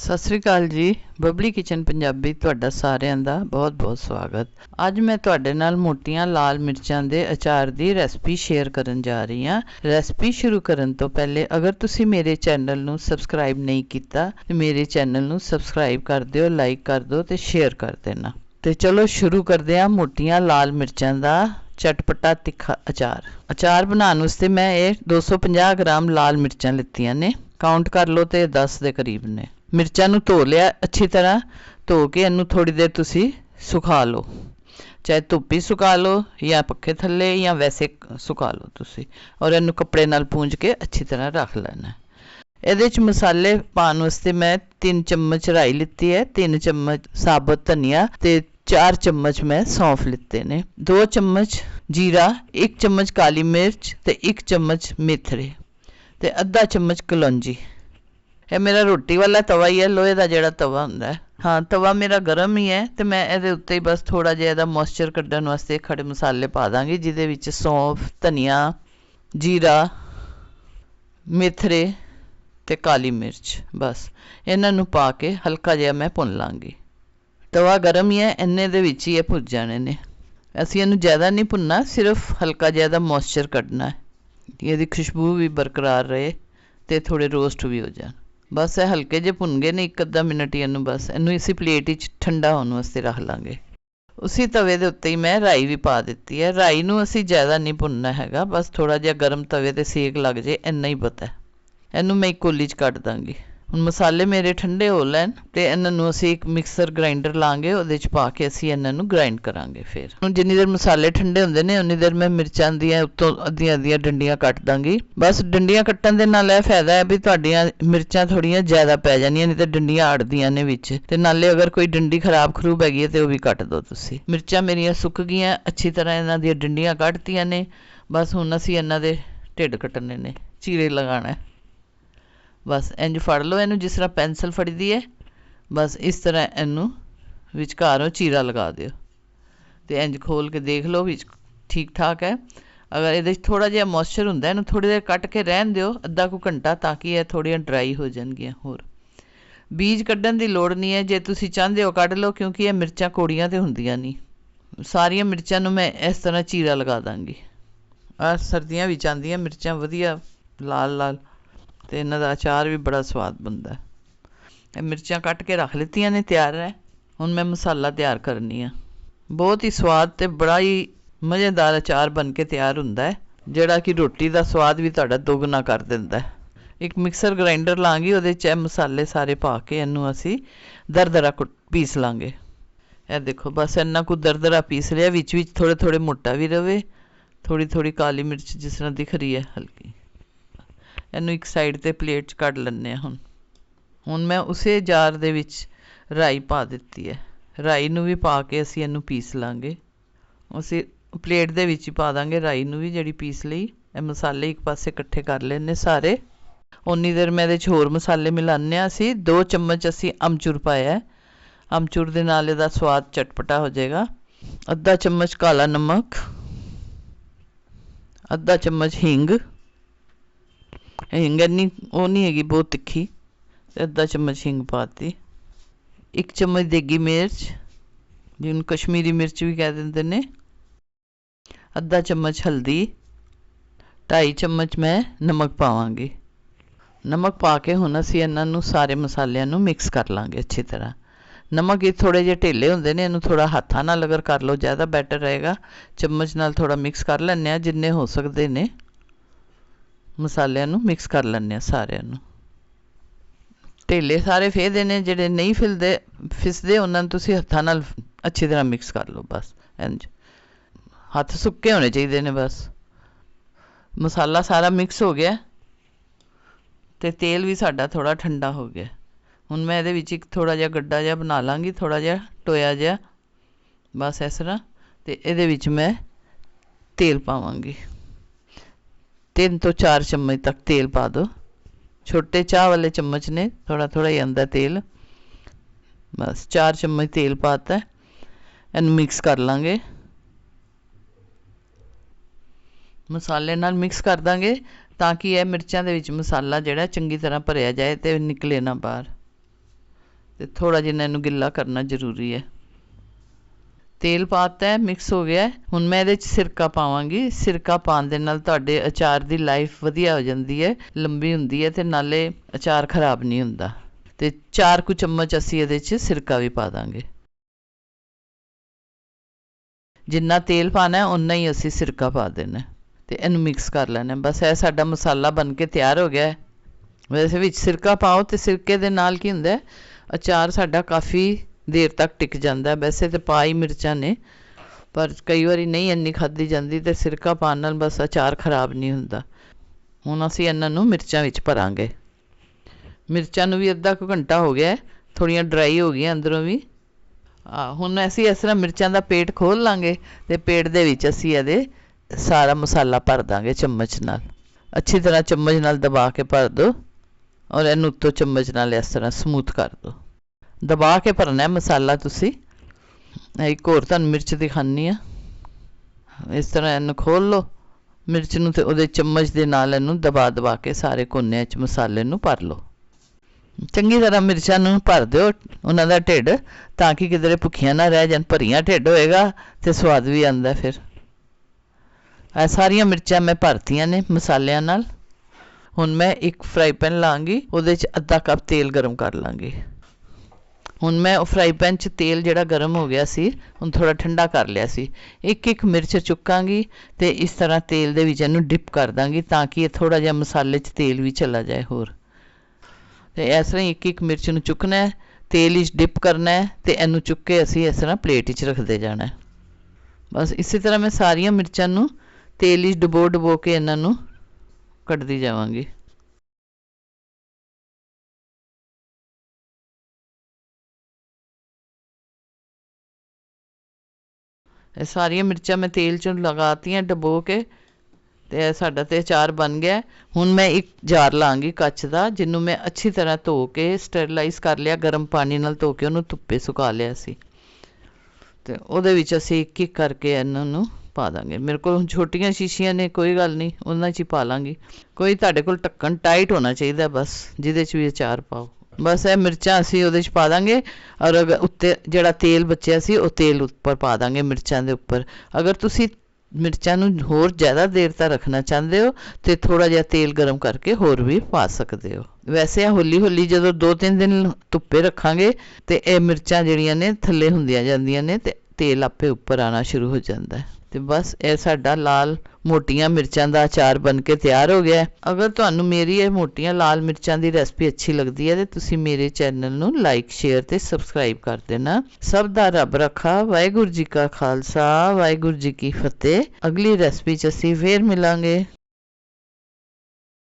ਸਤਿ ਸ੍ਰੀ ਅਕਾਲ ਜੀ। ਬਬਲੀ ਕਿਚਨ ਪੰਜਾਬੀ ਤੁਹਾਡਾ ਸਾਰਿਆਂ ਦਾ ਬਹੁਤ-ਬਹੁਤ ਸਵਾਗਤ। ਅੱਜ ਮੈਂ ਤੁਹਾਡੇ ਨਾਲ ਮੋਟੀਆਂ ਲਾਲ ਮਿਰਚਾਂ ਦੇ ਅਚਾਰ ਦੀ ਰੈਸਪੀ ਸ਼ੇਅਰ ਕਰਨ ਜਾ ਰਹੀ ਹਾਂ। ਰੈਸਪੀ ਸ਼ੁਰੂ ਕਰਨ ਤੋਂ ਪਹਿਲੇ ਅਗਰ ਤੁਸੀਂ ਮੇਰੇ ਚੈਨਲ ਨੂੰ ਸਬਸਕ੍ਰਾਈਬ ਨਹੀਂ ਕੀਤਾ, ਤੇ ਮੇਰੇ ਚੈਨਲ ਨੂੰ ਸਬਸਕ੍ਰਾਈਬ ਕਰ ਦਿਓ, ਲਾਈਕ ਕਰ ਦਿਓ ਤੇ ਸ਼ੇਅਰ ਕਰ ਦੇਣਾ। ਤੇ ਚਲੋ ਸ਼ੁਰੂ ਕਰਦੇ ਹਾਂ ਮੋਟੀਆਂ ਲਾਲ ਮਿਰਚਾਂ ਦਾ ਚਟਪਟਾ ਤਿੱਖਾ ਅਚਾਰ। ਅਚਾਰ ਬਣਾਉਣ ਵਾਸਤੇ ਮੈਂ ਇਹ 250 ਗ੍ਰਾਮ ਲਾਲ ਮਿਰਚਾਂ ਲਿੱਤੀਆਂ ਨੇ। ਕਾਊਂਟ ਕਰ ਲਓ ਤੇ 10 ਦੇ ਕਰੀਬ ਨੇ। ਮਿਰਚਾਂ ਨੂੰ ਧੋ ਲਿਆ, ਅੱਛੀ ਤਰ੍ਹਾਂ ਧੋ ਕੇ ਇਹਨੂੰ ਥੋੜੀ ਦੇਰ ਤੁਸੀਂ ਸੁਖਾ ਲਓ। ਚਾਹੇ ਧੁੱਪੀ ਸੁਕਾ ਲਓ ਜਾਂ ਪੱਖੇ ਥੱਲੇ ਜਾਂ ਵੈਸੇ ਸੁਕਾ ਲਓ ਤੁਸੀਂ। ਔਰ ਇਹਨੂੰ ਕੱਪੜੇ ਨਾਲ ਪੂੰਝ ਕੇ ਅੱਛੀ ਤਰ੍ਹਾਂ ਰੱਖ ਲੈਣਾ। ਇਹਦੇ ਚ ਮਸਾਲੇ ਪਾਉਣ ਵਾਸਤੇ ਮੈਂ 3 ਚਮਚ ਰਾਈ ਲਿੱਤੀ ਹੈ 3 ਚਮਚ ਸਾਬਤ ਧਨੀਆ ਤੇ 4 ਚਮਚ ਮੈਂ ਸੌਂਫ ਲਿੱਤੇ ਨੇ। 2 ਚਮਚ ਜੀਰਾ 1 ਚਮਚ ਕਾਲੀ ਮਿਰਚ ਤੇ 1 ਚਮਚ ਮੇਥਰੇ ਤੇ ਅੱਧਾ ਚਮਚ ਕਲੌਂਜੀ। ਇਹ ਮੇਰਾ ਰੋਟੀ ਵਾਲਾ ਤਵਾ ਹੀ ਹੈ, ਲੋਹੇ ਦਾ ਜਿਹੜਾ ਤਵਾ ਹੁੰਦਾ ਹਾਂ। ਤਵਾ ਮੇਰਾ ਗਰਮ ਹੀ ਹੈ ਤੇ ਮੈਂ ਇਹਦੇ ਉੱਤੇ ਹੀ ਬਸ ਥੋੜਾ ਜਿਹਾ ਇਹਦਾ ਮੋਇਸਚਰ ਕੱਢਣ ਵਾਸਤੇ ਖੜੇ ਮਸਾਲੇ ਪਾ ਦਾਂਗੀ, ਜਿਹਦੇ ਵਿੱਚ ਸੌਂਫ, ਧਨੀਆ, ਜੀਰਾ, ਮੇਥਰੇ ਤੇ ਕਾਲੀ ਮਿਰਚ, ਬਸ। ਇਹਨਾਂ ਨੂੰ ਪਾ ਕੇ ਹਲਕਾ ਜਿਹਾ ਮੈਂ ਭੁੰਨ ਲਾਂਗੀ। ਤਵਾ ਗਰਮ ਹੀ ਹੈ, ਇੰਨੇ ਦੇ ਵਿੱਚ ਹੀ ਇਹ ਭੁੱਜ ਜਾਣੇ ਨੇ। ਅਸੀਂ ਇਹਨੂੰ ਜ਼ਿਆਦਾ ਨਹੀਂ ਭੁੰਨਣਾ, ਸਿਰਫ ਹਲਕਾ ਜਿਹਾ ਦਾ ਮੋਇਸਚਰ ਕੱਢਣਾ ਹੈ ਇਹਦੀ ਖੁਸ਼ਬੂ ਵੀ ਬਰਕਰਾਰ ਰਹੇ ਤੇ ਥੋੜੇ ਰੋਸਟ ਵੀ ਹੋ ਜਾਣ। ਬਸ ਇਹ ਹਲਕੇ ਜਿਹੇ ਭੁੰਨ ਗਏ ਨੇ ਇੱਕ ਅੱਧਾ ਮਿੰਟ ਹੀ ਇਹਨੂੰ ਬਸ, ਇਹਨੂੰ ਇਸੇ ਪਲੇਟ ਵਿੱਚ ਠੰਡਾ ਹੋਣ ਵਾਸਤੇ ਰੱਖ ਲਾਂਗੇ। ਉਸੇ ਤਵੇ ਦੇ ਉੱਤੇ ਹੀ ਮੈਂ ਰਾਈ ਵੀ ਪਾ ਦਿੱਤੀ ਹੈ। ਰਾਈ ਨੂੰ ਅਸੀਂ ਜ਼ਿਆਦਾ ਨਹੀਂ ਭੁੰਨਣਾ ਹੈਗਾ, ਬਸ ਥੋੜਾ ਜਿਹਾ ਗਰਮ ਤਵੇ ਤੇ ਸੇਕ ਲੱਗ ਜੇ, ਇੰਨਾ ਹੀ ਪਤਾ ਇਹਨੂੰ ਮੈਂ ਇੱਕ ਕੋਲੀ 'ਚ ਕੱਢ ਦਾਂਗੀ। ਹੁਣ ਮਸਾਲੇ ਮੇਰੇ ਠੰਡੇ ਹੋ ਲੈਣ ਤੇ ਇਹਨਾਂ ਨੂੰ ਅਸੀਂ ਇੱਕ ਮਿਕਸਰ ਗ੍ਰਾਈਂਡਰ ਲਾਂਗੇ, ਉਹਦੇ 'ਚ ਪਾ ਕੇ ਅਸੀਂ ਇਹਨਾਂ ਨੂੰ ਗ੍ਰਾਈਂਡ ਕਰਾਂਗੇ ਫਿਰ। ਹੁਣ ਜਿੰਨੀ ਦੇਰ ਮਸਾਲੇ ਠੰਡੇ ਹੁੰਦੇ ਨੇ, ਉਨੀ ਦੇਰ ਮੈਂ ਮਿਰਚਾਂ ਦੀਆਂ ਉੱਤੋਂ ਅੱਧੀਆਂ ਅੱਧੀਆਂ ਡੰਡੀਆਂ ਕੱਟ ਦਾਂਗੀ। ਬਸ ਡੰਡੀਆਂ ਕੱਟਣ ਦੇ ਨਾਲ ਇਹ ਫਾਇਦਾ ਹੈ ਵੀ ਤੁਹਾਡੀਆਂ ਮਿਰਚਾਂ ਥੋੜੀਆਂ ਜ਼ਿਆਦਾ ਪੈ ਜਾਣੀਆਂ, ਨਹੀਂ ਤਾਂ ਡੰਡੀਆਂ ਅੜਦੀਆਂ ਨੇ ਵਿੱਚ। ਤੇ ਨਾਲੇ ਅਗਰ ਕੋਈ ਡੰਡੀ ਖਰਾਬ ਖਰੂਬ ਹੈਗੀ ਹੈ ਤੇ ਉਹ ਵੀ ਕੱਟ ਦਿਓ ਤੁਸੀਂ। ਮਿਰਚਾਂ ਮੇਰੀਆਂ ਸੁੱਕ ਗਈਆਂ, ਅੱਛੀ ਤਰ੍ਹਾਂ ਇਹਨਾਂ ਦੀਆਂ ਡੰਡੀਆਂ ਕੱਟਤੀਆਂ ਨੇ। ਬਸ ਹੁਣ ਅਸੀਂ ਇਹਨਾਂ ਦੇ ਢਿੱਡ ਕੱਟਣੇ ਨੇ, ਚੀਰੇ ਲਗਾਣਾ ਬਸ ਇੰਜ ਫੜ ਲਓ ਇਹਨੂੰ, ਜਿਸ ਤਰ੍ਹਾਂ ਪੈਨਸਲ ਫੜਦੀ ਹੈ, ਬਸ ਇਸ ਤਰ੍ਹਾਂ ਇਹਨੂੰ ਵਿਚਕਾਰੋਂ ਚੀਰਾ ਲਗਾ ਦਿਓ। ਤੇ ਇੰਜ ਖੋਲ ਕੇ ਦੇਖ ਲਓ ਵਿੱਚ ਠੀਕ ਠਾਕ ਹੈ। ਅਗਰ ਇਹਦੇ 'ਚ ਥੋੜਾ ਜਿਹਾ ਮੋਇਸਚਰ ਹੁੰਦਾ, ਇਹਨੂੰ ਥੋੜੀ ਦੇਰ ਕੱਟ ਕੇ ਰਹਿਣ ਦਿਓ, ਅੱਧਾ ਕੁ ਘੰਟਾ, ਤਾਂ ਕਿ ਇਹ ਥੋੜੀਆਂ ਡਰਾਈ ਹੋ ਜਾਣਗੀਆਂ ਹੋਰ। ਬੀਜ ਕੱਢਣ ਦੀ ਲੋੜ ਨਹੀਂ ਹੈ, ਜੇ ਤੁਸੀਂ ਚਾਹੁੰਦੇ ਹੋ ਕੱਢ ਲਓ, ਕਿਉਂਕਿ ਇਹ ਮਿਰਚਾਂ ਕੋੜੀਆਂ ਤੇ ਹੁੰਦੀਆਂ ਨਹੀਂ। ਸਾਰੀਆਂ ਮਿਰਚਾਂ ਨੂੰ ਮੈਂ ਇਸ ਤਰ੍ਹਾਂ ਚੀਰਾ ਲਗਾ ਦਾਂਗੀ। ਆ ਸਰਦੀਆਂ ਵਿੱਚ ਆਉਂਦੀਆਂ ਮਿਰਚਾਂ ਵਧੀਆ ਲਾਲ ਲਾਲ ਤੇ ਇਹਨਾਂ ਦਾ ਅਚਾਰ ਵੀ ਬੜਾ ਸਵਾਦ ਬਣਦਾ ਇਹ ਮਿਰਚਾਂ ਕੱਟ ਕੇ ਰੱਖ ਲਿੱਤੀਆਂ ਨੇ, ਤਿਆਰ ਹੈ। ਹੁਣ ਮੈਂ ਮਸਾਲਾ ਤਿਆਰ ਕਰਨੀ ਆ। ਬਹੁਤ ਹੀ ਸਵਾਦ ਤੇ ਬੜਾ ਹੀ ਮਜ਼ੇਦਾਰ ਅਚਾਰ ਬਣ ਕੇ ਤਿਆਰ ਹੁੰਦਾ ਹੈ, ਜਿਹੜਾ ਕਿ ਰੋਟੀ ਦਾ ਸਵਾਦ ਵੀ ਤੁਹਾਡਾ ਦੁੱਗਣਾ ਕਰ ਦਿੰਦਾ ਹੈ। ਇੱਕ ਮਿਕਸਰ ਗ੍ਰਾਈਂਡਰ ਲਾਂਗੀ, ਉਹਦੇ 'ਚ ਮਸਾਲੇ ਸਾਰੇ ਪਾ ਕੇ ਇਹਨੂੰ ਅਸੀਂ ਦਰਦਰਾ ਪੀਸ ਲਾਂਗੇ। ਇਹ ਦੇਖੋ, ਬਸ ਇੰਨਾ ਕੁ ਦਰਦਰਾ ਪੀਸ ਲਿਆ ਵਿੱਚ ਵਿੱਚ ਥੋੜੇ ਥੋੜੇ ਮੋਟਾ ਵੀ ਰਵੇ ਥੋੜੀ ਥੋੜੀ ਕਾਲੀ ਮਿਰਚ ਜਿਸ ਤਰ੍ਹਾਂ ਦਿਖ ਰਹੀ ਹੈ, ਹਲਕੀ। ਇਹਨੂੰ ਇੱਕ ਸਾਈਡ ਤੇ ਪਲੇਟ 'ਚ ਕੱਢ ਲੈਂਦੇ ਹਾਂ ਹੁਣ। ਹੁਣ ਮੈਂ ਉਸੇ ਜਾਰ ਦੇ ਵਿੱਚ ਰਾਈ ਪਾ ਦਿੱਤੀ ਹੈ। ਰਾਈ ਨੂੰ ਵੀ ਪਾ ਕੇ ਅਸੀਂ ਇਹਨੂੰ ਪੀਸ ਲਾਂਗੇ। ਅਸੀਂ ਪਲੇਟ ਦੇ ਵਿੱਚ ਹੀ ਪਾ ਦਾਂਗੇ ਰਾਈ ਨੂੰ ਵੀ ਜਿਹੜੀ ਪੀਸ ਲਈ। ਇਹ ਮਸਾਲੇ ਇੱਕ ਪਾਸੇ ਇਕੱਠੇ ਕਰ ਲੈਣੇ ਸਾਰੇ। ਉਨੀ ਦੇਰ ਮੈਂ ਇਹਦੇ 'ਚ ਹੋਰ ਮਸਾਲੇ ਮਿਲਾਉਂਦੇ ਆ ਅਸੀਂ 2 ਚਮਚ ਅਸੀਂ ਅਮਚੂਰ ਪਾਇਆ ਅਮਚੂਰ ਦੇ ਨਾਲ ਇਹਦਾ ਸਵਾਦ ਚਟਪਟਾ ਹੋ ਜਾਏਗਾ। ਅੱਧਾ ਚਮਚ ਕਾਲਾ ਨਮਕ, ਅੱਧਾ ਚਮਚ ਹਿੰਗ ਹਿੰਗ ਨਹੀਂ ਉਹ ਨਹੀਂ ਹੈਗੀ ਬਹੁਤ ਤਿੱਖੀ। ਤੇ ਅੱਧਾ ਚਮਚ ਹਿੰਗ ਪਾਤੀ ਇੱਕ ਚਮਚ ਦੇਗੀ ਮਿਰਚ, ਜਿਹਨੂੰ ਕਸ਼ਮੀਰੀ ਮਿਰਚ ਵੀ ਕਹਿ ਦਿੰਦੇ ਨੇ। ਅੱਧਾ ਚਮਚ ਹਲਦੀ, ਢਾਈ ਚਮਚ ਮੈਂ ਨਮਕ ਪਾਵਾਂਗੀ। ਨਮਕ ਪਾ ਕੇ ਹੁਣ ਅਸੀਂ ਇਹਨਾਂ ਨੂੰ ਸਾਰੇ ਮਸਾਲਿਆਂ ਨੂੰ ਮਿਕਸ ਕਰ ਲਾਂਗੇ ਅੱਛੀ ਤਰ੍ਹਾਂ। ਨਮਕ ਇਹ ਥੋੜੇ ਜਿਹੇ ਢੇਲੇ ਹੁੰਦੇ ਨੇ, ਇਹਨੂੰ ਥੋੜਾ ਹੱਥਾਂ ਨਾਲ ਅਗਰ ਕਰ ਲਓ, ਜ਼ਿਆਦਾ ਬੈਟਰ ਰਹੇਗਾ। ਚਮਚ ਨਾਲ ਥੋੜਾ ਮਿਕਸ ਕਰ ਲੈਣੇ ਆ ਜਿੰਨੇ ਹੋ ਸਕਦੇ ਨੇ। ਮਸਾਲਿਆਂ ਨੂੰ ਮਿਕਸ ਕਰ ਲੈਂਦੇ ਆ ਸਾਰਿਆਂ ਨੂੰ। ਢੇਲੇ ਸਾਰੇ ਫੇਦੇ ਨੇ ਜਿਹੜੇ ਨਹੀਂ ਫਿਲਦੇ, ਫਿਸਦੇ, ਉਹਨਾਂ ਨੂੰ ਤੁਸੀਂ ਹੱਥਾਂ ਨਾਲ ਅੱਛੀ ਤਰ੍ਹਾਂ ਮਿਕਸ ਕਰ ਲਓ ਬਸ ਇੰਜ ਹੱਥ ਸੁੱਕੇ ਹੋਣੇ ਚਾਹੀਦੇ ਨੇ ਬਸ। ਮਸਾਲਾ ਸਾਰਾ ਮਿਕਸ ਹੋ ਗਿਆ। ਤੇ ਤੇਲ ਵੀ ਸਾਡਾ ਥੋੜਾ ਠੰਡਾ ਹੋ ਗਿਆ। ਹੁਣ ਮੈਂ ਇਹਦੇ ਵਿੱਚ ਇੱਕ ਥੋੜਾ ਜਿਹਾ ਗੱਡਾ ਜਿਹਾ ਬਣਾ ਲਾਂਗੀ ਥੋੜਾ ਜਿਹਾ ਟੋਇਆ ਜਿਹਾ। ਬਸ ਇਸ ਤਰ੍ਹਾਂ। ਤੇ ਇਹਦੇ ਵਿੱਚ ਮੈਂ ਤੇਲ ਪਾਵਾਂਗੀ। ਤਿੰਨ ਤੋਂ ਚਾਰ ਚਮਚ ਤੱਕ ਤੇਲ ਪਾ ਦਿਓ ਛੋਟੇ ਚਾਹ ਵਾਲੇ ਚਮਚ ਨੇ ਥੋੜਾ ਥੋੜਾ ਹੀ ਅੰਦਰ ਤੇਲ। ਬਸ, ਚਾਰ ਚਮਚ ਤੇਲ ਪਾਤਾ ਇਹਨੂੰ ਮਿਕਸ ਕਰ ਲਾਂਗੇ। ਮਸਾਲੇ ਨਾਲ ਮਿਕਸ ਕਰ ਦਾਂਗੇ ਤਾਂ ਕਿ ਇਹ ਮਿਰਚਾਂ ਦੇ ਵਿੱਚ ਮਸਾਲਾ ਜਿਹੜਾ ਚੰਗੀ ਤਰ੍ਹਾਂ ਭਰਿਆ ਜਾਏ ਤੇ ਨਿਕਲੇ ਨਾ ਬਾਹਰ। ਤੇ ਥੋੜਾ ਜਿਹਾ ਇਹਨੂੰ ਗਿੱਲਾ ਕਰਨਾ ਜ਼ਰੂਰੀ ਹੈ। ਤੇਲ ਪਾਤਾ ਮਿਕਸ ਹੋ ਗਿਆ ਹੁਣ ਮੈਂ ਇਹਦੇ ਚ ਸਿਰਕਾ ਪਾਵਾਂਗੀ। ਸਿਰਕਾ ਪਾਉਣ ਦੇ ਨਾਲ ਤੁਹਾਡੇ ਅਚਾਰ ਦੀ ਲਾਈਫ ਵਧੀਆ ਹੋ ਜਾਂਦੀ ਹੈ, ਲੰਬੀ ਹੁੰਦੀ ਹੈ ਤੇ ਨਾਲੇ ਅਚਾਰ ਖਰਾਬ ਨਹੀਂ ਹੁੰਦਾ। ਤੇ 4 ਕੁ ਚਮਚ ਅਸੀਂ ਇਹਦੇ ਚ ਸਿਰਕਾ ਵੀ ਪਾ ਦਾਂਗੇ। ਜਿੰਨਾ ਤੇਲ ਪਾਣਾ ਉਨਾ ਹੀ ਅਸੀਂ ਸਿਰਕਾ ਪਾ ਦੇਣਾ ਹੈ। ਤੇ ਇਹਨੂੰ ਮਿਕਸ ਕਰ ਲੈਣਾ ਹੈ। ਬਸ ਇਹ ਸਾਡਾ ਮਸਾਲਾ ਬਣ ਕੇ ਤਿਆਰ ਹੋ ਗਿਆ ਹੈ। ਵੈਸੇ ਵਿੱਚ ਸਿਰਕਾ ਪਾਓ ਤੇ ਸਿਰਕੇ ਦੇ ਨਾਲ ਕੀ ਹੁੰਦਾ ਅਚਾਰ ਸਾਡਾ ਕਾਫੀ ਦੇਰ ਤੱਕ ਟਿਕ ਜਾਂਦਾ। ਵੈਸੇ ਤੇ ਪਾ ਹੀ ਮਿਰਚਾਂ ਨੇ, ਪਰ ਕਈ ਵਾਰੀ ਨਹੀਂ ਇੰਨੀ ਖਾਧੀ ਜਾਂਦੀ ਤੇ ਸਿਰਕਾ ਪਾਉਣ ਨਾਲ ਬਸ ਅਚਾਰ ਖਰਾਬ ਨਹੀਂ ਹੁੰਦਾ। ਹੁਣ ਅਸੀਂ ਇਹਨਾਂ ਨੂੰ ਮਿਰਚਾਂ ਵਿੱਚ ਭਰਾਂਗੇ। ਮਿਰਚਾਂ ਨੂੰ ਵੀ ਅੱਧਾ ਕੁ ਘੰਟਾ ਹੋ ਗਿਆ ਹੈ ਥੋੜੀਆਂ ਡਰਾਈ ਹੋ ਗਈਆਂ ਅੰਦਰੋਂ ਵੀ। ਆ, ਹੁਣ ਅਸੀਂ ਇਸ ਤਰ੍ਹਾਂ ਮਿਰਚਾਂ ਦਾ ਪੇਟ ਖੋਲ ਲਾਂਗੇ ਤੇ ਪੇਟ ਦੇ ਵਿੱਚ ਅਸੀਂ ਇਹਦੇ ਸਾਰਾ ਮਸਾਲਾ ਭਰ ਦਾਂਗੇ ਚਮਚ ਨਾਲ। ਅੱਛੀ ਤਰ੍ਹਾਂ ਚਮਚ ਨਾਲ ਦਬਾ ਕੇ ਭਰ ਦਿਓ ਔਰ ਇਹਨੂੰ ਉੱਤੋਂ ਚਮਚ ਨਾਲ ਇਸ ਤਰ੍ਹਾਂ ਸਮੂਥ ਕਰ ਦਿਓ ਦਬਾ ਕੇ ਭਰਨਾ ਹੈ ਮਸਾਲਾ ਤੁਸੀਂ। ਇੱਕ ਹੋਰ ਤੁਹਾਨੂੰ ਮਿਰਚ ਦਿਖਾਨੀ ਆ ਇਸ ਤਰ੍ਹਾਂ ਇਹਨੂੰ ਖੋਲ ਲਓ। ਮਿਰਚ ਨੂੰ ਤੇ ਉਹਦੇ ਚਮਚ ਦੇ ਨਾਲ ਇਹਨੂੰ ਦਬਾ ਦਬਾ ਕੇ ਸਾਰੇ ਕੋਨਿਆਂ 'ਚ ਮਸਾਲੇ ਨੂੰ ਭਰ ਲਓ। ਚੰਗੀ ਤਰ੍ਹਾਂ ਮਿਰਚਾਂ ਨੂੰ ਭਰ ਦਿਓ। ਉਹਨਾਂ ਦਾ ਢਿੱਡ ਤਾਂ ਕਿ ਕਿਧਰੇ ਭੁੱਖੀਆਂ ਨਾ ਰਹਿ ਜਾਣ। ਭਰੀਆਂ ਢਿੱਡ ਹੋਏਗਾ ਤੇ ਸਵਾਦ ਵੀ ਆਂਦਾ ਫਿਰ। ਇਹ ਸਾਰੀਆਂ ਮਿਰਚਾਂ ਮੈਂ ਭਰਤੀਆਂ ਨੇ ਮਸਾਲਿਆਂ ਨਾਲ। ਹੁਣ ਮੈਂ ਇੱਕ ਫਰਾਈ ਪੈਨ ਲਾਂਗੀ। ਉਹਦੇ 'ਚ ਅੱਧਾ ਕੱਪ ਤੇਲ ਗਰਮ ਕਰ ਲਾਂਗੀ। ਹੁਣ ਮੈਂ ਉਹ ਫਰਾਈ ਪੈਨ 'ਚ ਤੇਲ ਜਿਹੜਾ ਗਰਮ ਹੋ ਗਿਆ ਸੀ, ਹੁਣ ਥੋੜਾ ਠੰਡਾ ਕਰ ਲਿਆ ਸੀ। ਇੱਕ ਇੱਕ ਮਿਰਚ ਚੁੱਕਾਂਗੀ ਤੇ ਇਸ ਤਰ੍ਹਾਂ ਤੇਲ ਦੇ ਵਿੱਚ ਇਹਨੂੰ ਡਿਪ ਕਰ ਦਾਂਗੀ ਤਾਂ ਕਿ ਇਹ ਥੋੜਾ ਜਿਹਾ ਮਸਾਲੇ 'ਚ ਤੇਲ ਵੀ ਚਲਾ ਜਾਏ ਹੋਰ। ਤੇ ਇਸ ਤਰ੍ਹਾਂ ਹੀ ਇੱਕ ਇੱਕ ਮਿਰਚ ਨੂੰ ਚੁੱਕਣਾ ਹੈ, ਤੇਲ ਵਿੱਚ ਡਿਪ ਕਰਨਾ ਹੈ ਤੇ ਇਹਨੂੰ ਚੁੱਕ ਕੇ ਅਸੀਂ ਇਸ ਤਰ੍ਹਾਂ ਪਲੇਟ ਵਿੱਚ ਰੱਖਦੇ ਜਾਣਾ ਹੈ। ਬਸ ਇਸੇ ਤਰ੍ਹਾਂ ਮੈਂ ਸਾਰੀਆਂ ਮਿਰਚਾਂ ਨੂੰ ਤੇਲ ਵਿੱਚ ਡਬੋ ਡੁਬੋ ਕੇ ਇਹਨਾਂ ਨੂੰ ਕੱਢਦੀ ਜਾਵਾਂਗੀ। ਇਹ ਸਾਰੀਆਂ ਮਿਰਚਾਂ ਮੈਂ ਤੇਲ 'ਚ ਲਗਾਤੀਆਂ ਡਬੋ ਕੇ ਤੇ ਇਹ ਸਾਡਾ ਤੇ ਅਚਾਰ ਬਣ ਗਿਆ। ਹੁਣ ਮੈਂ ਇੱਕ ਜਾਰ ਲਾਂਗੀ ਕੱਚ ਦਾ, ਜਿਹਨੂੰ ਮੈਂ ਅੱਛੀ ਤਰ੍ਹਾਂ ਧੋ ਕੇ ਸਟਰਲਾਈਜ਼ ਕਰ ਲਿਆ, ਗਰਮ ਪਾਣੀ ਨਾਲ ਧੋ ਕੇ ਉਹਨੂੰ ਧੁੱਪੇ ਸੁਕਾ ਲਿਆ ਸੀ। ਤੇ ਉਹਦੇ ਵਿੱਚ ਅਸੀਂ ਇੱਕ ਇੱਕ ਕਰਕੇ ਇਹਨਾਂ ਨੂੰ ਪਾ ਦਾਂਗੇ। ਮੇਰੇ ਕੋਲ ਛੋਟੀਆਂ ਸ਼ੀਸ਼ੀਆਂ ਨੇ, ਕੋਈ ਗੱਲ ਨਹੀਂ, ਉਹਨਾਂ 'ਚ ਹੀ ਪਾ ਲਾਂਗੀ। ਕੋਈ ਤੁਹਾਡੇ ਕੋਲ ਢੱਕਣ ਟਾਈਟ ਹੋਣਾ ਚਾਹੀਦਾ ਬਸ, ਜਿਹਦੇ 'ਚ ਵੀ ਅਚਾਰ ਪਾਓ। ਬਸ ਇਹ ਮਿਰਚਾਂ ਅਸੀਂ ਉਹਦੇ 'ਚ ਪਾ ਦਾਂਗੇ ਔਰ ਅਗਰ ਉੱਤੇ ਜਿਹੜਾ ਤੇਲ ਬਚਿਆ ਸੀ ਉਹ ਤੇਲ ਉੱਪਰ ਪਾ ਦਾਂਗੇ ਮਿਰਚਾਂ ਦੇ ਉੱਪਰ। ਅਗਰ ਤੁਸੀਂ ਮਿਰਚਾਂ ਨੂੰ ਹੋਰ ਜ਼ਿਆਦਾ ਦੇਰ ਤੱਕ ਰੱਖਣਾ ਚਾਹੁੰਦੇ ਹੋ ਤੇ ਥੋੜਾ ਜਿਹਾ ਤੇਲ ਗਰਮ ਕਰਕੇ ਹੋਰ ਵੀ ਪਾ ਸਕਦੇ ਹੋ। ਵੈਸੇ ਆ ਹੌਲੀ ਹੌਲੀ ਜਦੋਂ 2-3 ਦਿਨ ਧੁੱਪੇ ਰੱਖਾਂਗੇ ਤੇ ਇਹ ਮਿਰਚਾਂ ਜਿਹੜੀਆਂ ਨੇ ਥੱਲੇ ਹੁੰਦੀਆਂ ਜਾਂਦੀਆਂ ਨੇ ਤੇ ਤੇਲ ਆਪੇ ਉੱਪਰ ਆਣਾ ਸ਼ੁਰੂ ਹੋ ਜਾਂਦਾ ਹੈ। ਤੇ ਬਸ ਇਹ ਸਾਡਾ ਲਾਲ ਮੋਟੀਆਂ ਮਿਰਚਾਂ ਦਾ ਅਚਾਰ ਬਣ ਕੇ ਤਿਆਰ ਹੋ ਗਿਆ ਅਗਰ ਤੁਹਾਨੂੰ ਮੇਰੀ ਇਹ ਮੋਟੀਆਂ ਲਾਲ ਮਿਰਚਾਂ ਦੀ ਰੈਸਪੀ ਅੱਛੀ ਲੱਗਦੀ ਹੈ, ਤੇ ਤੁਸੀਂ ਮੇਰੇ ਚੈਨਲ ਨੂੰ ਲਾਈਕ ਸ਼ੇਅਰ ਤੇ ਸਬਸਕ੍ਰਾਈਬ ਕਰ ਦੇਣਾ। ਸਭ ਦਾ ਰੱਬ ਰੱਖਾ, ਵਾਹਿਗੁਰੂ ਜੀ ਕਾ ਖਾਲਸਾ, ਵਾਹਿਗੁਰੂ ਜੀ ਕੀ ਫਤਿਹ। ਅਗਲੀ ਰੈਸਪੀ ਚ ਅਸੀਂ ਫੇਰ ਮਿਲਾਂਗੇ।